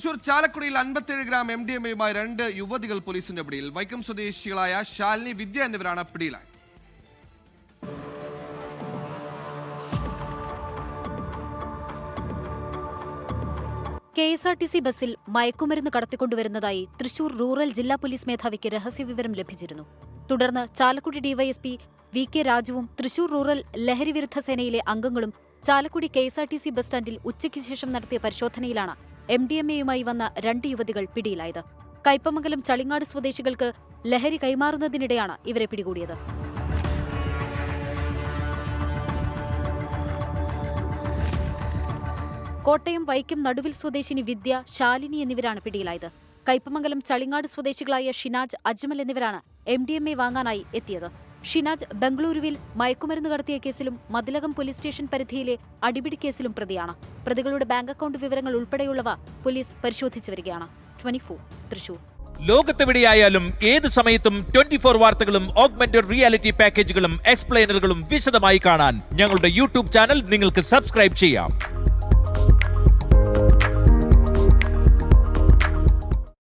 തൃശൂർ ചാലക്കുടിയിൽ അൻപത്തിയേഴ് gram M D M എയുമായി രണ്ട് യുവതികൾ പോലീസിന്റെ പിടിയിൽ. വൈക്കം സ്വദേശികളായ ശാലിനി വിദ്യ എന്നിവരാണ് പിടിയിലായത്. K S R T C ബസ്സിൽ മയക്കുമരുന്ന് കടത്തിക്കൊണ്ടുവരുന്നതായി തൃശൂർ റൂറൽ ജില്ലാ പോലീസ് മേധാവിക്ക് രഹസ്യവിവരം ലഭിച്ചിരുന്നു. തുടർന്ന് ചാലക്കുടി ഡിവൈഎസ്പി വി കെ രാജുവും തൃശൂർ റൂറൽ ലഹരി വിരുദ്ധ സേനയിലെ അംഗങ്ങളും Chalakudy K S R T C bus സ്റ്റാൻഡിൽ ഉച്ചയ്ക്ക് ശേഷം നടത്തിയ പരിശോധനയിലാണ് എം ഡി എം എയുമായി വന്ന രണ്ട് യുവതികൾ പിടിയിലായത്. കയ്പമംഗലം ചളിങ്ങാട് സ്വദേശികൾക്ക് ലഹരി കൈമാറുന്നതിനിടെയാണ് ഇവരെ പിടികൂടിയത്. കോട്ടയം വൈക്കം നടുവിൽ സ്വദേശിനി വിദ്യ ശാലിനി എന്നിവരാണ് പിടിയിലായത്. കയ്പമംഗലം ചളിങ്ങാട് സ്വദേശികളായ ഷിനാജ് അജ്മൽ എന്നിവരാണ് എം ഡി എം എ വാങ്ങാനായി എത്തിയത്. ഷിനാജ് ബംഗളൂരുവിൽ മയക്കുമരുന്ന് കടത്തിയ കേസിലും മതിലകം പോലീസ് സ്റ്റേഷൻ പരിധിയിലെ അടിപിടി കേസിലും പ്രതിയാണ്. പ്രതികളുടെ ബാങ്ക് അക്കൗണ്ട് വിവരങ്ങൾ ഉൾപ്പെടെയുള്ളവ പോലീസ് പരിശോധിച്ചു വരികയാണ്. തൃശൂർ. ലോകത്തെവിടെയായാലും ഏത് സമയത്തും ട്വന്റി ഫോർ വാർത്തകളും ഓഗ്മെന്റഡ് റിയാലിറ്റി പാക്കേജുകളും എക്സ്പ്ലെയിനറുകളും വിശദമായി കാണാൻ ഞങ്ങളുടെ യൂട്യൂബ് ചാനൽ നിങ്ങൾക്ക് സബ്സ്ക്രൈബ് ചെയ്യാം.